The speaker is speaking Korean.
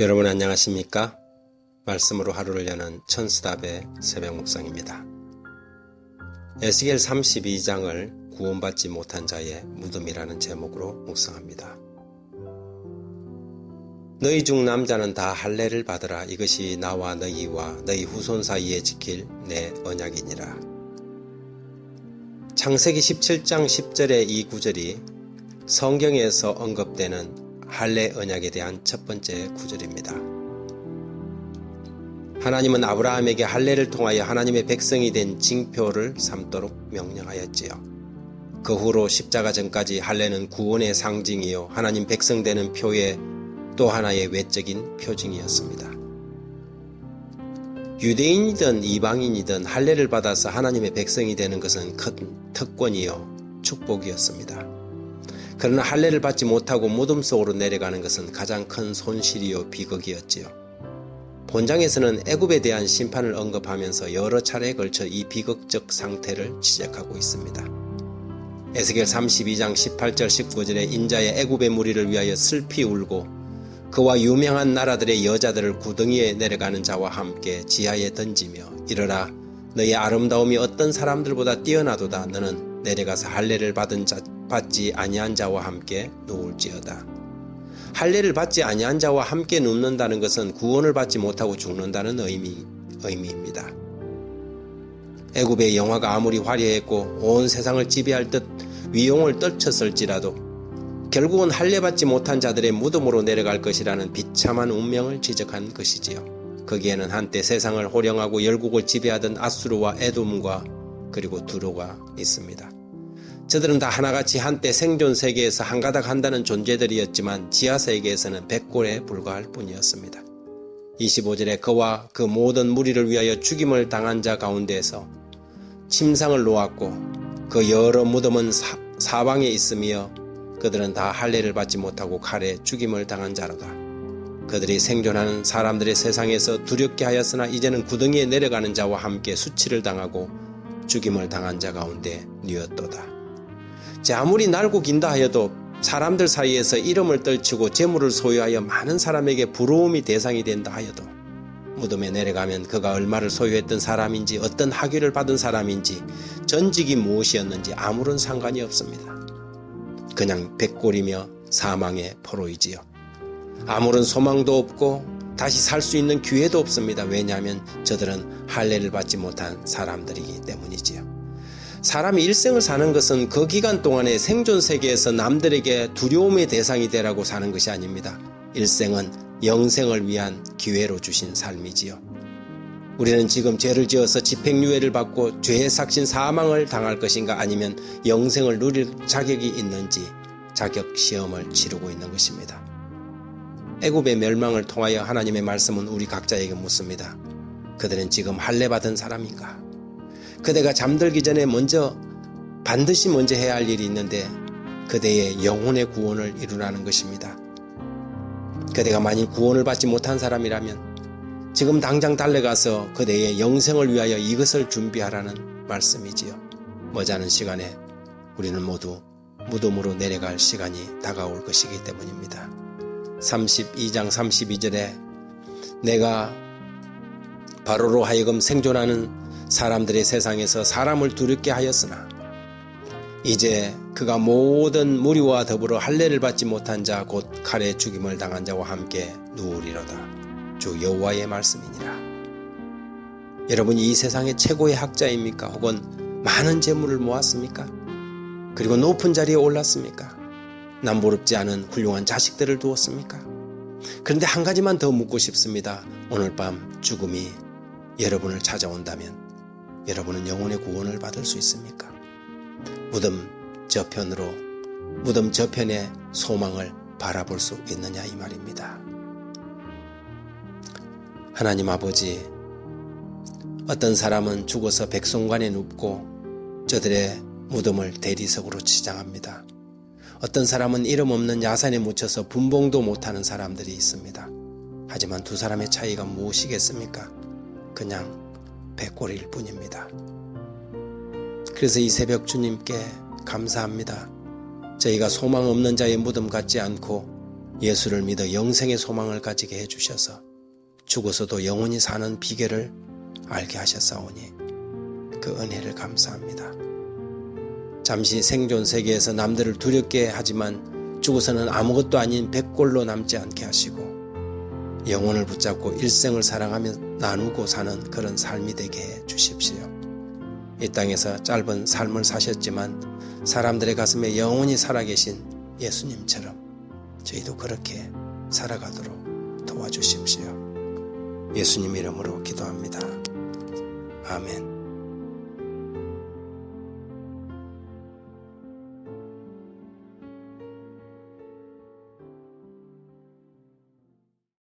여러분 안녕하십니까? 말씀으로 하루를 여는 천수답의 새벽 묵상입니다. 에스겔 32장을 구원받지 못한 자의 무덤이라는 제목으로 묵상합니다. 너희 중 남자는 다 할례를 받으라 이것이 나와 너희와 너희 후손 사이에 지킬 내 언약이니라. 창세기 17장 10절의 이 구절이 성경에서 언급되는 할례 언약에 대한 첫 번째 구절입니다. 하나님은 아브라함에게 할례를 통하여 하나님의 백성이 된 징표를 삼도록 명령하였지요. 그 후로 십자가 전까지 할례는 구원의 상징이요 하나님 백성 되는 표의 또 하나의 외적인 표징이었습니다. 유대인이든 이방인이든 할례를 받아서 하나님의 백성이 되는 것은 큰 특권이요 축복이었습니다. 그러나 할례를 받지 못하고 무덤 속으로 내려가는 것은 가장 큰 손실이요 비극이었지요. 본장에서는 애굽에 대한 심판을 언급하면서 여러 차례에 걸쳐 이 비극적 상태를 지적하고 있습니다. 에스겔 32장 18절 19절에 인자의 애굽의 무리를 위하여 슬피 울고 그와 유명한 나라들의 여자들을 구덩이에 내려가는 자와 함께 지하에 던지며 이르라 너의 아름다움이 어떤 사람들보다 뛰어나도다 너는 내려가서 할례를 받은 자 받지 아니한 자와 함께 누울지어다. 할례를 받지 아니한 자와 함께 눕는다는 것은 구원을 받지 못하고 죽는다는 의미, 의미입니다. 애굽의 영화가 아무리 화려했고 온 세상을 지배할 듯 위용을 떨쳤을지라도 결국은 할례 받지 못한 자들의 무덤으로 내려갈 것이라는 비참한 운명을 지적한 것이지요. 거기에는 한때 세상을 호령하고 열국을 지배하던 아수르와 에돔과 그리고 두로가 있습니다. 저들은 다 하나같이 한때 생존 세계에서 한가닥 한다는 존재들이었지만 지하 세계에서는 백골에 불과할 뿐이었습니다. 25절에 그와 그 모든 무리를 위하여 죽임을 당한 자 가운데에서 침상을 놓았고 그 여러 무덤은 사, 방에 있으며 그들은 다 할례를 받지 못하고 칼에 죽임을 당한 자로다. 그들이 생존하는 사람들의 세상에서 두렵게 하였으나 이제는 구덩이에 내려가는 자와 함께 수치를 당하고 죽임을 당한 자 가운데 뉘었도다. 아무리 날고 긴다 하여도 사람들 사이에서 이름을 떨치고 재물을 소유하여 많은 사람에게 부러움이 대상이 된다 하여도 무덤에 내려가면 그가 얼마를 소유했던 사람인지 어떤 학위를 받은 사람인지 전직이 무엇이었는지 아무런 상관이 없습니다. 그냥 백골이며 사망의 포로이지요. 아무런 소망도 없고 다시 살 수 있는 기회도 없습니다. 왜냐하면 저들은 할례를 받지 못한 사람들이기 때문이지요. 사람이 일생을 사는 것은 그 기간 동안의 생존 세계에서 남들에게 두려움의 대상이 되라고 사는 것이 아닙니다. 일생은 영생을 위한 기회로 주신 삶이지요. 우리는 지금 죄를 지어서 집행유예를 받고 죄의 삭신 사망을 당할 것인가 아니면 영생을 누릴 자격이 있는지 자격 시험을 치르고 있는 것입니다. 애굽의 멸망을 통하여 하나님의 말씀은 우리 각자에게 묻습니다. 그들은 지금 할례 받은 사람인가? 그대가 잠들기 전에 먼저 반드시 먼저 해야 할 일이 있는데 그대의 영혼의 구원을 이루라는 것입니다. 그대가 만일 구원을 받지 못한 사람이라면 지금 당장 달려가서 그대의 영생을 위하여 이것을 준비하라는 말씀이지요. 머지않은 시간에 우리는 모두 무덤으로 내려갈 시간이 다가올 것이기 때문입니다. 32장 32절에 내가 바로로 하여금 생존하는 사람들의 세상에서 사람을 두렵게 하였으나 이제 그가 모든 무리와 더불어 할례를 받지 못한 자 곧 칼에 죽임을 당한 자와 함께 누우리로다. 주 여호와의 말씀이니라. 여러분이 이 세상의 최고의 학자입니까? 혹은 많은 재물을 모았습니까? 그리고 높은 자리에 올랐습니까? 남부럽지 않은 훌륭한 자식들을 두었습니까? 그런데 한 가지만 더 묻고 싶습니다. 오늘 밤 죽음이 여러분을 찾아온다면 여러분은 영혼의 구원을 받을 수 있습니까? 무덤 저편으로 무덤 저편의 소망을 바라볼 수 있느냐 이 말입니다. 하나님 아버지 어떤 사람은 죽어서 백성관에 눕고 저들의 무덤을 대리석으로 치장합니다. 어떤 사람은 이름 없는 야산에 묻혀서 분봉도 못하는 사람들이 있습니다. 하지만 두 사람의 차이가 무엇이겠습니까? 그냥 백골일 뿐입니다. 그래서 이 새벽 주님께 감사합니다. 저희가 소망 없는 자의 무덤 같지 않고 예수를 믿어 영생의 소망을 가지게 해주셔서 죽어서도 영원히 사는 비결을 알게 하셨사오니 그 은혜를 감사합니다. 잠시 생존 세계에서 남들을 두렵게 하지만 죽어서는 아무것도 아닌 백골로 남지 않게 하시고 영혼을 붙잡고 일생을 사랑하며 나누고 사는 그런 삶이 되게 해 주십시오. 이 땅에서 짧은 삶을 사셨지만 사람들의 가슴에 영원히 살아계신 예수님처럼 저희도 그렇게 살아가도록 도와주십시오. 예수님 이름으로 기도합니다. 아멘.